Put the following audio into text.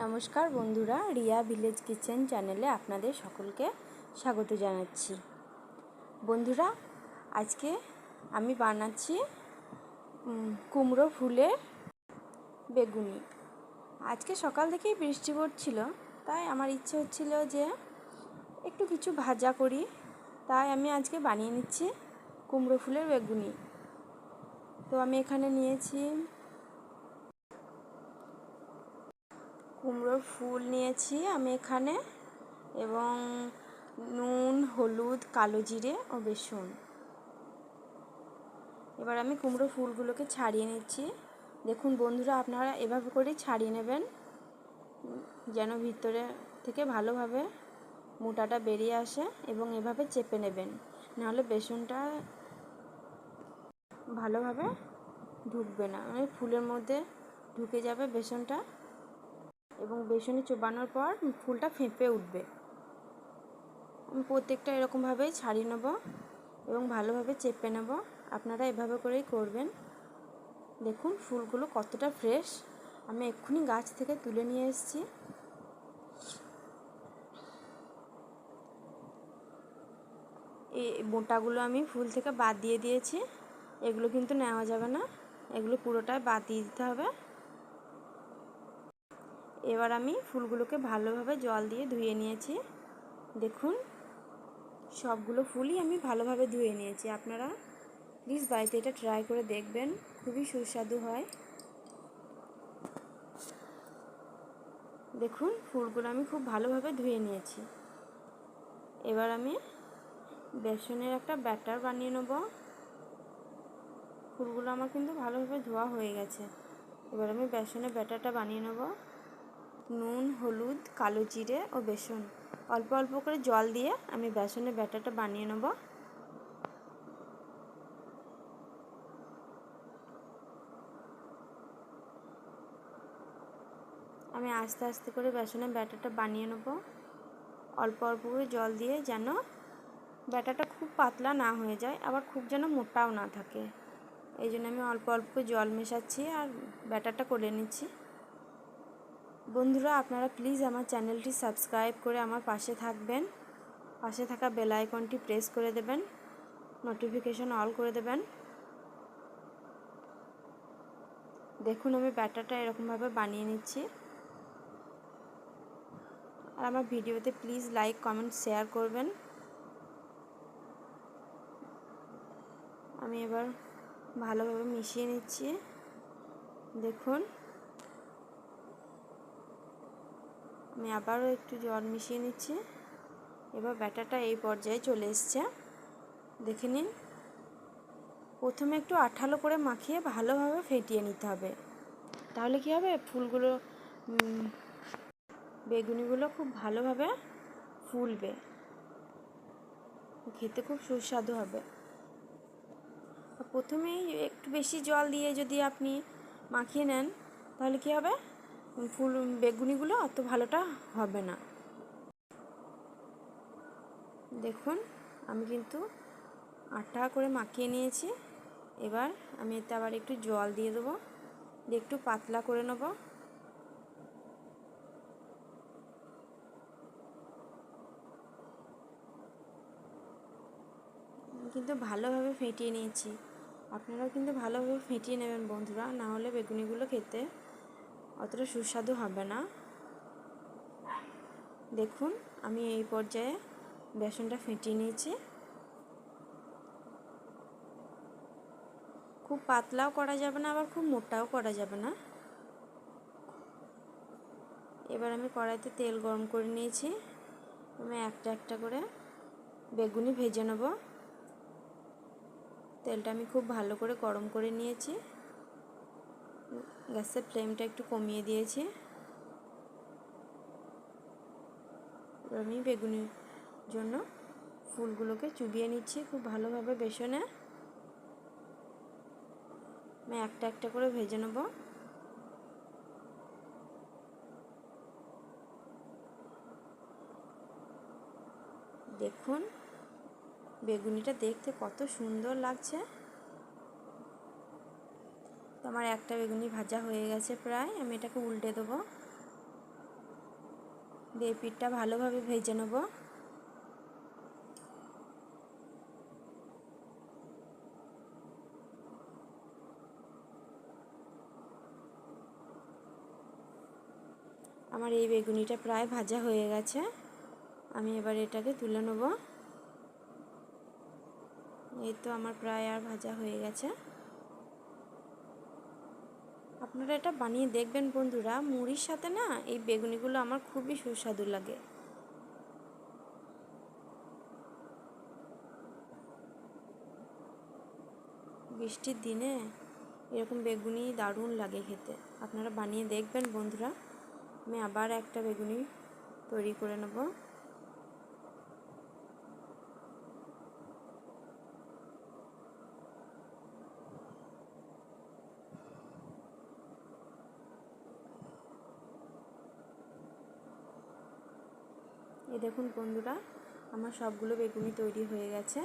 নমস্কার বন্ধুরা, Riya village kitchen চ্যানেলে আপনাদের সকলকে স্বাগত জানাচ্ছি। বন্ধুরা, আজকে আমি বানাচ্ছি কুমড়ো ফুলের বেগুনি। আজকে সকাল থেকেই বৃষ্টি পড়ছিল, তাই আমার ইচ্ছে হচ্ছিল যে একটু কিছু ভাজা করি, তাই আমি আজকে বানিয়ে নিচ্ছি কুমড়ো ফুলের বেগুনি। তো আমি এখানে নিয়েছি কুমড়োর ফুল নিয়েছি আমি এখানে এবং নুন, হলুদ, কালো জিরে ও বেসন। এবার আমি কুমড়ো ফুলগুলোকে ছাড়িয়ে নিচ্ছি। দেখুন বন্ধুরা, আপনারা এভাবে করেই ছাড়িয়ে নেবেন, যেন ভিতরে থেকে ভালোভাবে মোটাটা বেরিয়ে আসে এবং এভাবে চেপে নেবেন। নাহলে বেসনটা ভালোভাবে ঢুকবে না। মানে ফুলের মধ্যে ঢুকে যাবে বেসনটা। এবং বেসনে চোবানোর পর ফুলটা ফেঁপে উঠবে। আমি প্রত্যেকটা এরকমভাবেই ছাড়িয়ে নেব এবং ভালোভাবে চেপে নেব। আপনারা এভাবে করেই করবেন। দেখুন, ফুলগুলো কতটা ফ্রেশ। আমি এক্ষুনি গাছ থেকে তুলে নিয়ে এসেছি। এই মোটাগুলো আমি ফুল থেকে বাদ দিয়ে দিয়েছি। এগুলো কিন্তু নেওয়া যাবে না। এগুলো পুরোটাই বাদ দিয়ে দিতে হবে। এবার আমি ফুলগুলোকে ভালোভাবে জল দিয়ে ধুয়ে নিয়েছি। দেখুন, সবগুলো ফুলই আমি ভালোভাবে ধুয়ে নিয়েছি। আপনারা প্লিজ বাড়িতে এটা ট্রাই করে দেখবেন, খুবই সুস্বাদু হয়। দেখুন, ফুলগুলো আমি খুব ভালোভাবে ধুয়ে নিয়েছি। এবার আমি বেসনের একটা ব্যাটার বানিয়ে নেব। ফুলগুলো আমার কিন্তু ভালোভাবে ধোয়া হয়ে গেছে। এবার আমি বেসনের ব্যাটারটা বানিয়ে নেব। নুন, হলুদ, কালো জিরে ও বেসন। অল্প অল্প করে জল দিয়ে আমি বেসনের ব্যাটারটা বানিয়ে নেব। আমি আস্তে আস্তে করে বেসনের ব্যাটারটা বানিয়ে নেব। অল্প অল্প করে জল দিয়ে যেন ব্যাটারটা খুব পাতলা না হয়ে যায়, আবার খুব যেন মোটাও না থাকে। এই জন্য আমি অল্প অল্প জল মেশাচ্ছি আর ব্যাটারটা করে নিচ্ছি। বন্ধুরা, আপনারা প্লিজ আমার চ্যানেলটি সাবস্ক্রাইব করে আমার পাশে থাকবেন। পাশে থাকা বেল আইকনটি প্রেস করে দেবেন। নোটিফিকেশন অল করে দেবেন। দেখুন, আমি ব্যাটারটা এরকমভাবে বানিয়ে নিচ্ছি। আর আমার ভিডিওতে প্লিজ লাইক কমেন্ট শেয়ার করবেন। আমি এবার ভালোভাবে মিশিয়ে নিচ্ছি। দেখুন। আমি আবারও একটু জল মিশিয়ে নিচ্ছি। এবার ব্যাটারটা এই পর্যায়ে চলে এসছে। দেখে নিন। প্রথমে একটু আঠালো করে মাখিয়ে ভালোভাবে ফেটিয়ে নিতে হবে। তাহলে কী হবে? ফুলগুলো বেগুনিগুলো খুব ভালোভাবে ফুলবে। খেতে খুব সুস্বাদু হবে। প্রথমেই একটু বেশি জল দিয়ে যদি আপনি মাখিয়ে নেন, তাহলে কী হবে? ফুল বেগুনিগুলো অত ভালোটা হবে না। দেখুন, আমি কিন্তু আটা করে মাখিয়ে নিয়েছি। এবার আমি এতে আবার একটু জল দিয়ে দেবো, দিয়ে একটু পাতলা করে নেব। কিন্তু ভালোভাবে ফেটিয়ে নিয়েছি। আপনারাও কিন্তু ভালোভাবে ফেটিয়ে নেবেন বন্ধুরা, না হলে বেগুনিগুলো খেতে অতটা সুস্বাদু হবে না। দেখুন, আমি এই পর্যায়ে বেসনটা ফেটিয়ে নিয়েছি। খুব পাতলাও করা যাবে না, আবার খুব মোটাও করা যাবে না। এবার আমি কড়াইতে তেল গরম করে নিয়েছি। আমি একটা একটা করে বেগুনি ভেজে নেব। তেলটা আমি খুব ভালো করে গরম করে নিয়েছি। গ্যাসের ফ্লেমটা একটু কমিয়ে দিয়েছি। আমি বেগুনির জন্য ফুলগুলোকে চুবিয়ে নিচ্ছি খুব ভালোভাবে বেসনে। আমি একটা একটা করে ভেজে নেব। দেখুন, বেগুনিটা দেখতে কত সুন্দর লাগছে। তো আমার একটা বেগুনি ভাজা হয়ে গেছে প্রায়, আমি এটাকে উল্টে দেবো। দিয়ে পিঠটা ভালোভাবে ভেজে নেব। আমার এই বেগুনিটা প্রায় ভাজা হয়ে গেছে। আমি এবার এটাকে তুলে নেব। এই তো আমার প্রায় আর ভাজা হয়ে গেছে। আপনারা এটা বানিয়ে দেখবেন বন্ধুরা। মুড়ির সাথে না এই বেগুনিগুলো আমার খুবই সুস্বাদু লাগে। বৃষ্টির দিনে এরকম বেগুনি দারুণ লাগে খেতে। আপনারা বানিয়ে দেখবেন বন্ধুরা। আমি আবার একটা বেগুনি তৈরি করে নেব। এই দেখুন বন্ধুরা আমার সবগুলো বেগুনি তৈরি হয়ে গেছে।